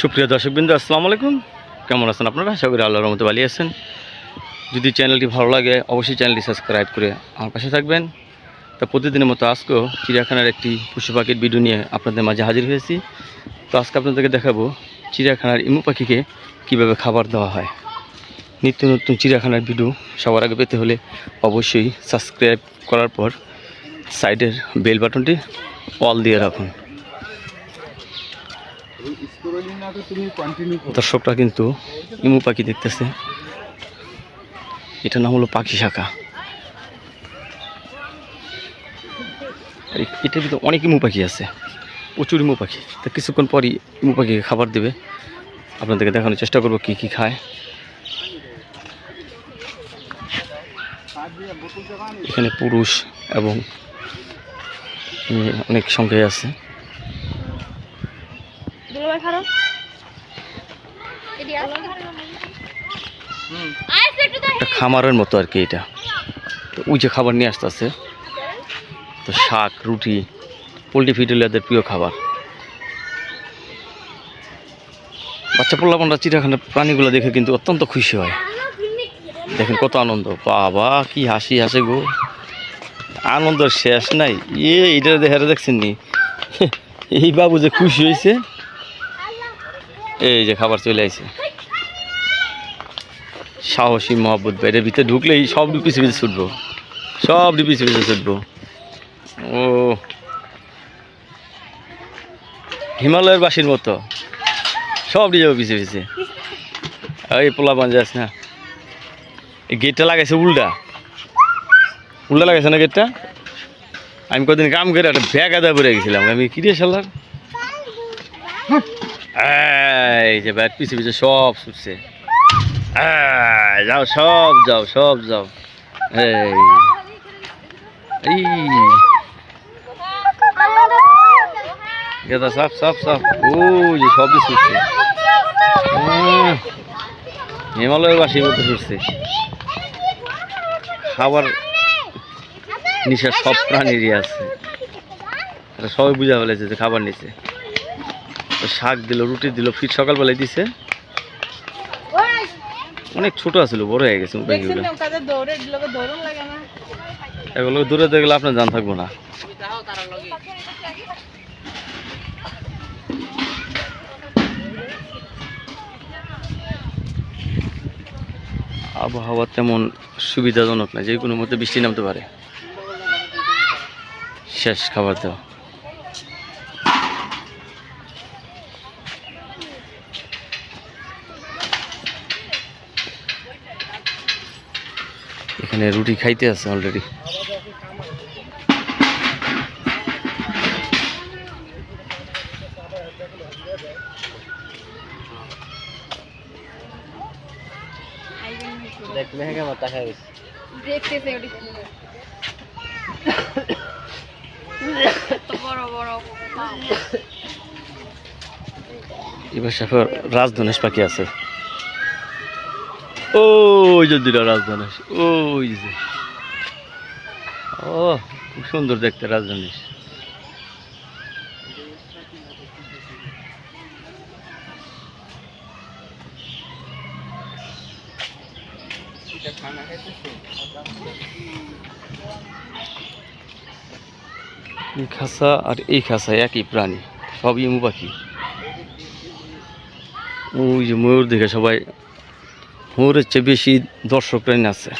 সুপ্রিয় দর্শকবৃন্দ, আসসালামু আলাইকুম। কেমন আছেন আপনারা? আশা করি আল্লাহর রহমতে ভালো আছেন। যদি চ্যানেলটি ভালো লাগে, অবশ্যই চ্যানেলটি সাবস্ক্রাইব করে আমার পাশে থাকবেন। তা প্রতিদিনের মতো আজকেও চিড়িয়াখানার একটি পশু পাখির ভিডিও নিয়ে আপনাদের মাঝে হাজির হয়েছি। তো আজকে আপনাদেরকে দেখাবো চিড়িয়াখানার ইমু পাখিকে কীভাবে খাবার দেওয়া হয়। নিত্য নতুন চিড়িয়াখানার ভিডিও সবার আগে পেতে হলে অবশ্যই সাবস্ক্রাইব করার পর সাইডের বেল বাটনটি অল দিয়ে রাখুন। দর্শকরা কিন্তু ইমু পাখি দেখতেছে। এটা নাম হলো পাখি শাখা। এটার ভিতরে অনেক ইমু পাখি আছে, প্রচুর ইমু পাখি। তা কিছুক্ষণ পরই ইমু পাখিকে খাবার দেবে। আপনাদেরকে দেখানোর চেষ্টা করব কি কি খায়। এখানে পুরুষ এবং অনেক সংখ্যায় আছে। দুলাভাই খারো। খামারের মতো আর কি এটা। তো ওই যে খাবার নিয়ে আসতেছে। তো শাক রুটি পোলট্রি এদের প্রিয় খাবার। বাচ্চা পোল্লাপনরা চিড়িয়াখানার প্রাণীগুলো দেখে কিন্তু অত্যন্ত খুশি হয়। দেখেন কত আনন্দ। বাবা কি হাসি হাসে গো। আনন্দের শেষ নাই। এ এইটা দেখে দেখছেন নি এই বাবু যে খুশি হয়েছে এই যে খাবার চলে আইছে। সাহসী মহব্বত বাইরের ভিতরে ঢুকলেই সব পিছিয়ে পিছিয়ে ছুটবো। সব পিছিয়ে পিছিয়ে ছুটবো। ও। হিমালয়ের বাসির মতো। সব যাব পিছিয়ে পিছিয়ে এই পোলা পাঞ্জাস না। এই গেটটা লাগাইছে উল্টা। উল্টা লাগাইছে না গেটটা আমি কদিন কাম করে একটা ব্যাগ আদা পরে গেছিলাম। আমি কি রে সালার এই যে ব্যাগ পিছিয়ে পিছিয়ে সব ছুটছে। যাও সব যাও সব যাও। এই। গেদা সাপ সাপ সাপ ওই যে সবই ছুটছে। উম, হিমালয়ের বাসির মতো ছুটছে। খাবার নিশা সব প্রাণীরই আছে। সবাই বুঝা ফেলেছে যে খাবার তো শাক দিল রুটি দিল ফিট সকালবেলায় দিছে। অনেক ছোট আছিল বড় হয়ে গেছে এগুলো দূরে দেখলে আপনার জান থাকব না। আবহাওয়া তেমন সুবিধাজনক না যে কোনো মধ্যে বৃষ্টি নামতে পারে। শেষ খাবার দেওয়া। এখানে রুটি খাইতে আছে অলরেডি দেখতেছে ওটি। এত বড় বড়। পাও। এবার সাফে রাজধনেশ পাখি আছে। ওই যে দুটা রাজধনেশ ওই যে। ও, খুব সুন্দর দেখতে রাজধনেশ এই খাসা আর এই খাসা একই প্রাণী, সবই ইমু পাখি ওই যে ময়ূর দেখে সবাই ময়ূরের চেয়ে বেশি দর্শকরাই আছে।